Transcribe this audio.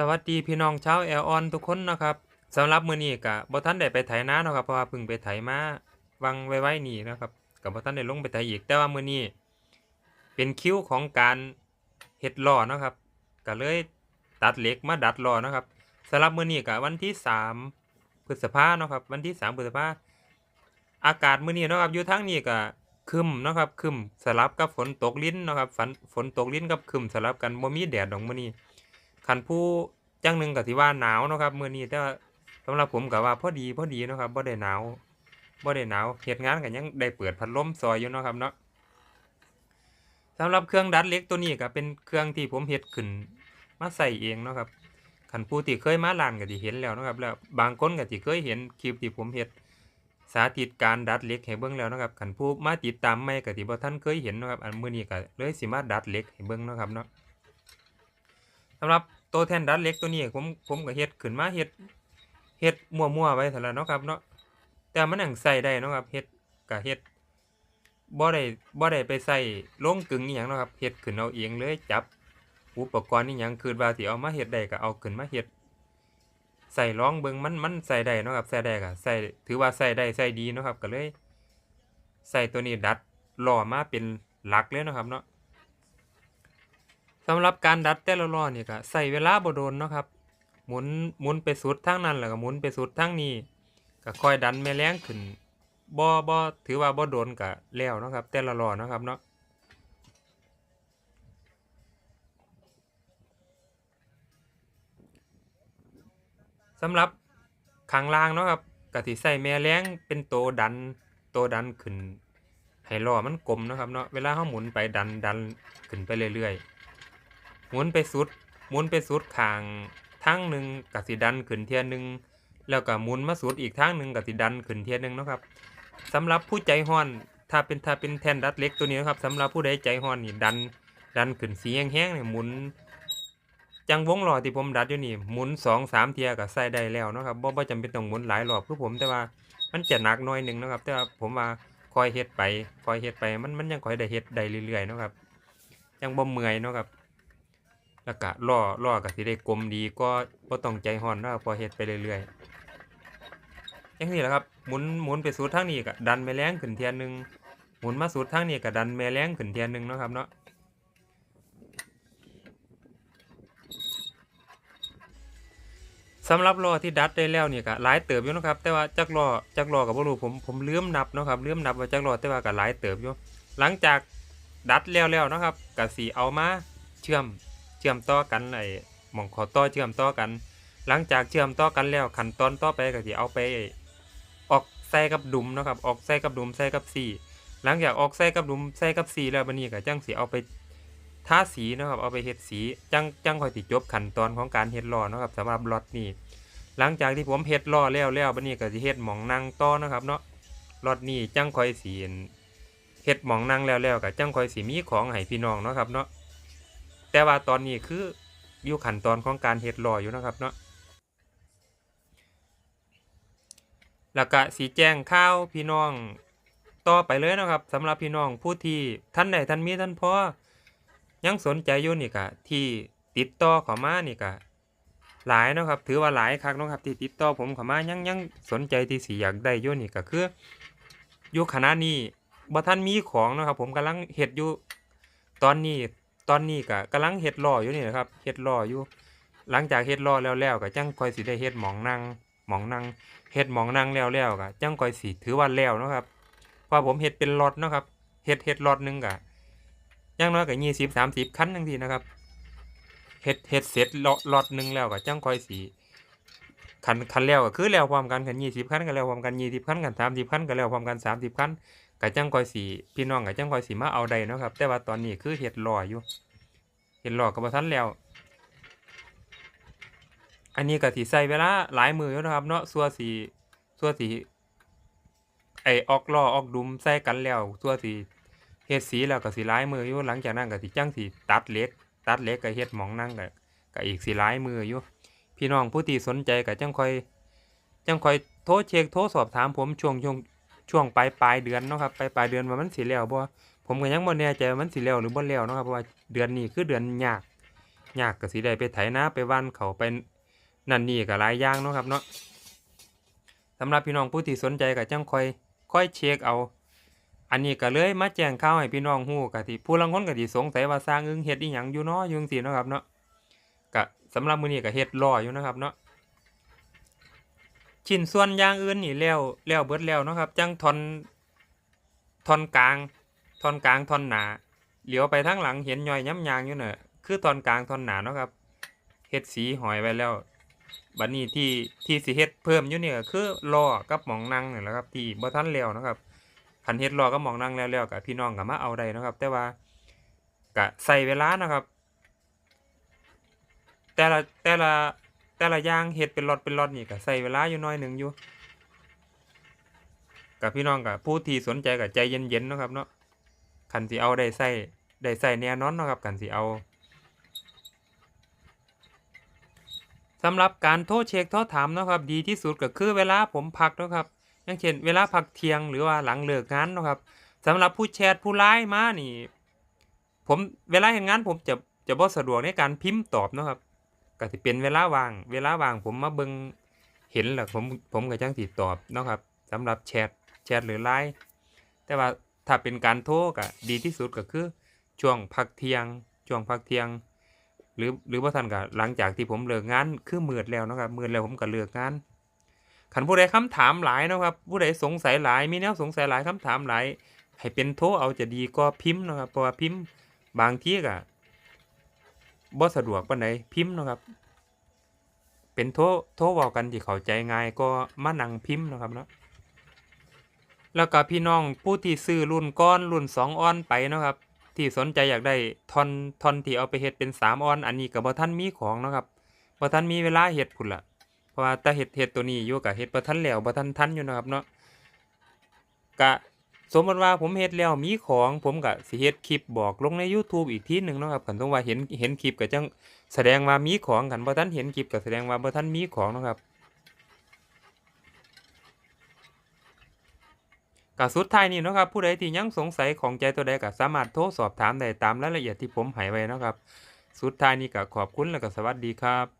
สวัสดีพี่น้องชาวแอลออนทุกคนนะครับสำหรับมื้อนี้ก็บ่ทันได้ไปไถนาเนาะครับเพราะว่าเพิ่งไปไถมาวังไว้ๆนี่นะครับก็บ่ทันได้ลงไปไถอีกแต่ว่ามื้อนี้เป็นคิวของการเฮ็ดล้อเนาะครับก็เลยตัดเหล็กมาดัดล้อเนาะครับสำหรับมื้อนี้ก็วันที่ 3พฤษภาเนาะครับวันที่ 3พฤษภาอากาศมื้อนี้เนาะครับอยู่ทางนี้ก็ครึ้มเนาะครับคึมสลับกับฝนตกลิ้นเนาะครับฝนฝนตกลิ้นกับคึมสลับกันบ่มีแดดดอกมื้อนี้ คันผู้จังหนึ่งก็สิว่าหนาวนะครับเมื้อนี้แต่ว่าสำหรับผมก็ว่าพอดีพอดีนะครับบ่ได้หนาวบ่ได้หนาวเฮ็ดงานก็ยังได้เปิดพัดลมซอยอยู่เนาะครับเนาะสำหรับเครื่องดัดเล็กตัวนี้ก็เป็นเครื่องที่ผมเฮ็ดขึ้นมาใส่เองเนาะครับคันผู้ที่เคยมาร้านก็สิเห็นแล้วนะครับ แล้วบางคนก็สิเคยเห็นคลิปที่ผมเฮ็ดสาธิตการดัดเล็กให้เบิ่งแล้วนะครับคันผู้มาติดตามใหม่ก็สิบ่ทันเคยเห็นนะครับ อันมื้อนี้ก็เลยสิมาดัดเล็กให้เบิ่งเนาะครับเนาะสำหรับ ตัวแทนดัดเล็กตัวนี้ผมผมก็เฮ็ดขึ้นมาเฮ็ดเฮ็ดมั่วๆไว้ซั่นล่ะเนาะครับเนาะแต่มันยังใส่ได้เนาะครับเฮ็ดก็เฮ็ดบ่ได้บ่ได้ไปใส่โรงกลึงอีหยังเนาะครับเฮ็ดขึ้นเอาเองเลยจับอุปกรณ์อีหยังคิดว่าสิเอามาเฮ็ดได้ก็เอาขึ้นมาเฮ็ดใส่ลองเบิงมันมันใส่ได้เนาะครับใส่ได้ก็ใส่ถือว่าใส่ได้ใส่ดีเนาะครับก็เลย ใส่ตัวนี้ดัดหล้อมาเป็นหลักเลยเนาะครับเนาะ สำหรับการดัดแต่ละล้อนี่ก็ใช้เวลาบ่โดนเนาะครับหมุนหมุนไปสุดทางนั้นแล้วก็หมุนไปสุดทางนี้ก็ค่อยดันแม่แรงขึ้นบ่บ่ถือว่าบ่โดนก็แล้วเนาะครับ แต่ละล้อเนาะครับเนาะสำหรับข้างล่างเนาะครับก็สิใช้แม่แรงเป็นโตดันโตดันขึ้นให้ล้อมันกลมเนาะครับเนาะเวลาเราหมุนไปดันดันขึ้นไปเรื่อยๆ หมุนไปสุดหมุนไปสุดข้างทางหนึ่งก็สิดันขึ้นเทียนหนึ่งแล้วก็หมุนมาสุดอีกทางหนึ่งก็สิดันขึ้นเทียนหนึ่งนะครับสำหรับผู้ใจร้อนถ้าเป็นถ้าเป็นแทนดัดเล็กตัวนี้นะครับสำหรับผู้ใดใจร้อนนี่ดันดันขึ้นสีแห้งๆนี่ยหมุนจังวงล้อที่ผมดัดอยู่นี่หมุน2 3เทียก็ใส่ได้แล้วนะครับบ่บ่จำเป็นต้องหมุนหลายรอบคือผมแต่ว่ามันจะหนักหน่อยหนึ่งนะครับ แต่ว่าผมว่าคอยเฮ็ดไปคอยเฮ็ดไปมันมันยังคอยได้เฮ็ดได้เรื่อยๆนะครับยังบ่เมื่อยนะครับ แล้วก็ล้อล้อก็สิได้กลมดีก็บ่ต้องใจร้อนนะครับพอเฮ็ดไปเรื่อยๆจังซี่แหละครับหมุนหมุนไปสุดทางนี้ก็ดันแม่แรงขึ้นเทียนหนึ่งหมุนมาสุดทางนี้ก็ดันแม่แรงขึ้นเทียนหนึ่งเนาะครับเนาะสำหรับล้อที่ดัดได้แล้วนี่ยก็หลายเติบอยู่นะครับแต่ว่าจักล้อจักล้อก็บ่รู้ผมผมเลื่อมนับนะครับเลื่อมนับว่าจักล้อแต่ว่าก็หลายเติบอยู่หลังจากดัดแล้วแล้วนะครับก็สิเอามาเชื่อม ชื่อมต่อกันไอ้หม่องขอต่อเชื่อมต่อกัน หลังจากเชื่อมต่อกันแล้วขั้นตอนต่อไปก็สิเอาไปออกใส่กับดุมเนาะครับออกใส่กับดุมใส่กับสีหลังจากออกใส่กับดุมใส่กับสีแล้วบัดนี้ก็จังสิเอาไปทาสีเนาะครับเอาไปเฮ็ดสีจังจังค่อยสิจบขั้นตอนของการเฮ็ดล้อเนาะครับสำหรับล็อตนี้หลังจากที่ผมเฮ็ดล้อแล้วแล้วบัดนี้ก็สิเฮ็ดหม่องนั่งต่อนะครับเนาะรถนี้จังค่อยสิเฮ็ดหม่องนั่งแล้วแล้วก็จังค่อยสิมีของให้พี่น้องเนาะครับเนาะ แต่ว่าตอนนี้คืออยู่ขั้นตอนของการเฮ็ดล้ออยู่นะครับเนาะแล้วก็สิแจ้งข่าวพี่น้องต่อไปเลยนะครับสำหรับพี่น้องผู้ที่ท่านใดท่านมีท่านพอยังสนใจอยู่นี่ก็ที่ติดต่อเข้ามานี่ก็หลายนะครับ ถือว่าหลายคักเนะครับ ที่ติดต่อผมเข้ามายังยังสนใจที่สิอยากได้อยู่นี่ก็คืออยู่ขณะนี้บ่ทันมีของนะครับ ผมกำลังเฮ็ดอยู่ตอนนี้ ตอนนี้ก็กำลังเฮ็ดล้ออยู่นี่นะครับเฮ็ดล้ออยู่ หลังจากเฮ็ดล้อแล้วแล้วก็จังค่อยสิได้เฮ็ดหมองนั่งหมองนั่งเฮ็ดหมองนั่งแล้วแล้วก็จังค่อยสิถือว่าแล้วนะครับเพราะผมเฮ็ดเป็นล็อตเนาะครับเฮ็ดเฮ็ดล็อตหนึงก็อย่างน้อยก็20 30คันจังซี่นะครับเฮ็ดเฮ็ดเสร็จล็อตล็อตหนึ่งแล้วก็จังค่อยสิคันคันแล้วก็คือแล้วพร้อมกันคัน20คันก็แล้วพร้อมกัน20คันกัน30คันก็แล้วพร้อมกัน30คัน ก็จังคอยสิพี่น้องก็จังคอยสิมาเอาได้เนาะครับ แต่ว่าตอนนี้คือเฮ็ดรออยู่เฮ็ดรอก็บ่ทันแล้ว อันนี้ก็สิใช้เวลาหลายมืออยู่นะครับ เนาะสัวสิสั่วสิไอออกล้อออกดุมใส่กันแล้วสัวสิเฮ็ดสีแล้วก็สิหลายมืออยู่หลังจากนั้นก็สิจังสิตัดเล็ก ตัดเล็กก็เฮ็ดหมองนั่งก็ก็อีกสิหลายมืออยู่พี่น้องผู้ที่สนใจก็จังคอยจังคอยโทรเช็คโทรสอบถามผมช่วงช่วง ช่วงปลายปลายเดือนเนาะครับปลายปลายเดือนว่ามันสิแล้วบ่ผมก็ยังบ่แน่ใจว่ามันสิแล้วหรือบ่แล้วเนาะครับเพราะว่าเดือนนี้คือเดือนยากยากก็สิได้ไปไถนาไปว่านเขาไปนั่นนี่ก็หลายอย่างเนาะครับเนาะสำหรับพี่น้องผู้ที่สนใจก็จังค่อยค่อยเช็คเอา อันนี้ก็เลยมาแจ้งข่าวให้พี่น้องฮู้ก็ที่ผู้ลางคนก็สิสงสัยว่าสร้างอึ้งเฮ็ดอีหยังอยู่เนาะยู่จังซี่เนาะครับเนาะก็สำหรับมื้อนี้ก็เฮ็ดรออยู่นะครับเนาะ ชิ้นส่วนอย่างอื่นนี่แล้วแล้วเบิดแล้วเนาะครับ จังทอนทอนกลางทอนกลางทอนหนาเหลียวไปทางหลังเห็นย่อยย้ำยางอยู่เน่ะคือทอนกลางทอนหนาเนาะครับเฮ็ดสีหอยไว้แล้วบัดนี้ที่ที่สิเฮ็ดเพิ่มอยู่เนี่ก็คือล้อกับหมองนั่งนี่แหละครับที่บ่ทันแล้วนะครับคันเฮ็ดรอก็มองนั่งแล้วแล้วกับพี่น้องก็มาเอาได้นะครับ แต่ว่าก็ใส่เวลาเนาะครับ แต่ละแต่ละ แต่ละอย่างเฮ็ดเป็นล็อตเป็นล็อตนี่ก็ใส่เวลาอยู่น้อยหนึ่งอยู่กับพี่น้องกับผู้ที่สนใจก็ใจเย็นๆนะครับเนาะคันสิเอาได้ใส่ได้ใส่แน่นอนนะครับคันสิเอาสำหรับการโทรเช็คโทรถามนะครับ ดีที่สุดก็คือเวลาผมพักนะครับอย่างเช่นเวลาพักเที่ยงหรือว่าหลังเลิกงานนะครับสำหรับผู้แชทผู้ไลน์มานี่ ผมเวลาเฮ็ดงานผมจะจะบ่สะดวกในการพิมพ์ตอบนะครับ ก็สิเป็นเวลาว่าง เวลาว่างผมมาเบิ่งเห็นแล้วผมผมก็จังสิตอบเนาะครับสำหรับแชทแชทหรือไลน์แต่ว่าถ้าเป็นการโทรก็ดีที่สุดก็คือ ช่วงพักเที่ยง ช่วงพักเที่ยง หรือหรือว่าท่านก็หลังจากที่ผมเลิกงานคือมืดแล้วนะครับมืดแล้วผมก็เลิกงานคันผู้ใดคำถามหลายนะครับ ผู้ใดสงสัยหลายมีแนวสงสัยหลายคำถามหลายให้เป็นโทรเอาจะดีกว่าพิมพ์นะครับเพราะว่าพิมพ์บางทีก็ บ่สะดวกปานใดพิมพ์เนาะครับ เป็นโทรโทรเว้ากันที่เข้าใจง่ายก็มานั่งพิมพ์เนาะครับเนาะแล้วก็พี่น้องผู้ที่ซื้อรุ่นก้อนรุ่น2ออนไปเนาะครับ ที่สนใจอยากได้ทอนทอนที่เอาไปเฮ็ดเป็น3ออน อันนี้ก็บ่ทันมีของเนาะครับบ่ทันมีเวลาเฮ็ดพุ่นล่ะเพราะว่าแต่เฮ็ดเฮ็ดตัวนี้อยู่ก็เฮ็ดบ่ทันแล้วบ่ทันทันอยู่นะครับเนาะก็ สมมติว่าผมเฮ็ดแล้วมีของผมก็สิเฮ็ดคลิปบอกลงใน YouTube อีกทีหนึ่งเนาะครับคันสมมติว่าเห็นเห็นคลิปก็จังแสดงว่ามีของคันบ่ทันเห็นคลิปก็แสดงว่าบ่ทันมีของเนาะครับก็สุดท้ายนี้เนาะครับผู้ใดที่ยังสงสัยของใจตัวใดก็สามารถโทรสอบถามได้ตามรายละเอียดที่ผมให้ไว้เนาะครับ สุดท้ายนี้ก็ขอบคุณและก็สวัสดีครับ